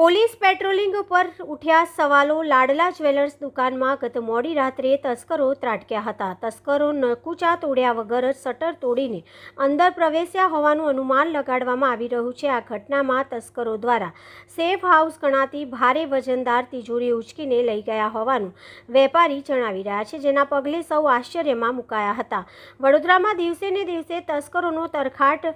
Police patrolling ઉપર ઉઠ્યા સવાલો લાડલા જ્વેલર્સ દુકાનમાં ગત મોડી રાત્રે તસ્કરો ત્રાટક્યા હતા. તસ્કરો નકુચા તોડ્યા વગર જ શટર તોડીને અંદર પ્રવેશ્યા હોવાનું અનુમાન લગાડવામાં આવી રહ્યું છે. આ ઘટનામાં તસ્કરો દ્વારા સેફ હાઉસ ગણાતી ભારે વજનદાર તિજોરી ઉચકીને લઈ ગયા હોવાનું વેપારી જણાવી રહ્યા છે, જેના પગલે સૌ આશ્ચર્યમાં મુકાયા હતા. વડોદરામાં દિવસે ને દિવસે તસ્કરોનો તરખાટ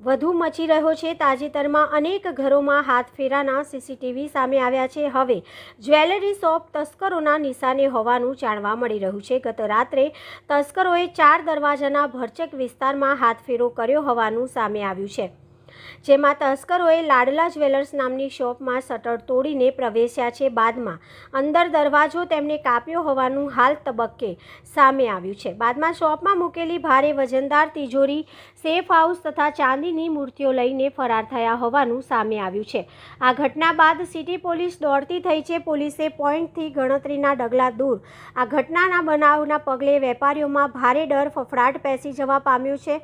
વધુ મચી રહ્યો છે. તાજેતરમાં અનેક ઘરોમાં હાથફેરાના સીસીટીવી સામે આવ્યા છે. હવે જ્વેલરી શોપ તસ્કરોના નિશાને હોવાનું જાણવા મળી રહ્યું છે. ગત રાત્રે તસ્કરોએ ચાર દરવાજાના ભરચક વિસ્તારમાં હાથફેરો કર્યો હોવાનું સામે આવ્યું છે. જેમાં તસ્કરોએ લાડલા જ્વેલર્સ નામની શોપમાં શટર તોડીને પ્રવેશ્યા છે બાદમાં. અંદર દરવાજો તેમણે કાપ્યો હોવાનું હાલ તબક્કે સામે આવ્યું છે. બાદમાં શોપમાં મૂકેલી ભારે વજનદાર તિજોરી, સેફ હાઉસ તથા ચાંદીની મૂર્તિઓ લઈને ફરાર થયા હોવાનું સામે આવ્યું છે. આ ઘટના બાદ સિટી પોલીસ દોડતી થઈ છે. પોલીસે પોઈન્ટથી ગણતરીના ડગલા દૂર. આ ઘટનાના બનાવના પગલે વેપારીઓમાં ભારે ડર, ફફડાટ પેસી જવા પામ્યો છે.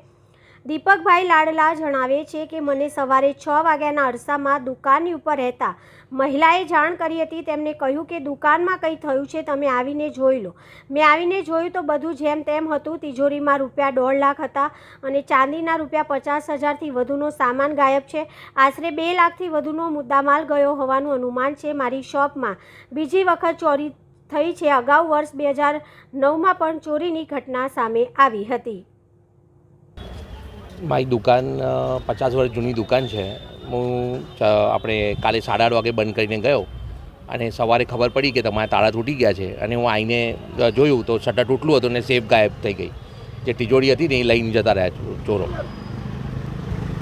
દીપકભાઈ લાડલા જણાવે છે કે મને સવારે છ વાગ્યાના અરસામાં દુકાનની ઉપર રહેતા મહિલાએ જાણ કરી હતી. તેમને કહ્યું કે દુકાનમાં કંઈ થયું છે, તમે આવીને જોઈ લો. મેં આવીને જોયું તો બધું જેમ તેમ હતું. તિજોરીમાં રૂપિયા દોઢ લાખ હતા અને ચાંદીના રૂપિયા પચાસ હજારથી વધુનો સામાન ગાયબ છે. આશરે બે લાખથી વધુનો મુદ્દામાલ ગયો હોવાનું અનુમાન છે મારી શોપમાં. બીજી વખત ચોરી થઈ છે. અગાઉ વર્ષ બે હજાર નવમાં પણ ચોરીની ઘટના સામે આવી હતી. મારી દુકાન પચાસ વર્ષ જૂની દુકાન છે. હું આપણે કાલે સાડા આઠ વાગે બંધ કરીને ગયો અને સવારે ખબર પડી કે તમારા તાળા તૂટી ગયા છે અને હું આવીને જોયું તો શટર તૂટલું હતું અને સેફ ગાયબ થઈ ગઈ. જે તિજોરી હતી ને એ લઈને જતા રહ્યા ચોરો.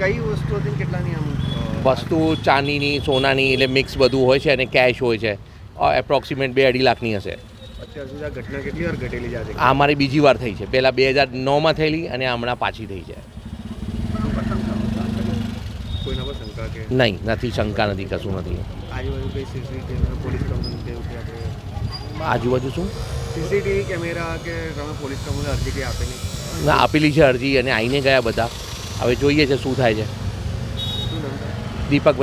કઈ વસ્તુ હતી કેટલાની આમ વસ્તુ ચાંદીની સોનાની એટલે મિક્સ બધું હોય છે અને કેશ હોય છે. એપ્રોક્સિમેટ બે અઢી લાખની હશે. અત્યાર સુધી આ ઘટના કેટલી વાર ઘટેલી આ મારી બીજી વાર થઈ છે. પહેલાં બે હજાર નવમાં થયેલી અને હમણાં પાછી થઈ છે. શંકા કે નહીં નથી શંકા નથી કશું નથી આજુબાજુ કઈ સીસીટીવી પોલીસ કંપની કે એવું આપણે આજુબાજુ શું? સીસીટીવી કેમેરા કે તમે પોલીસ કંપની અરજી કંઈ આપેલી ના આપેલી છે અરજી અને આવીને ગયા બધા. હવે જોઈએ છે શું થાય છે? દીપક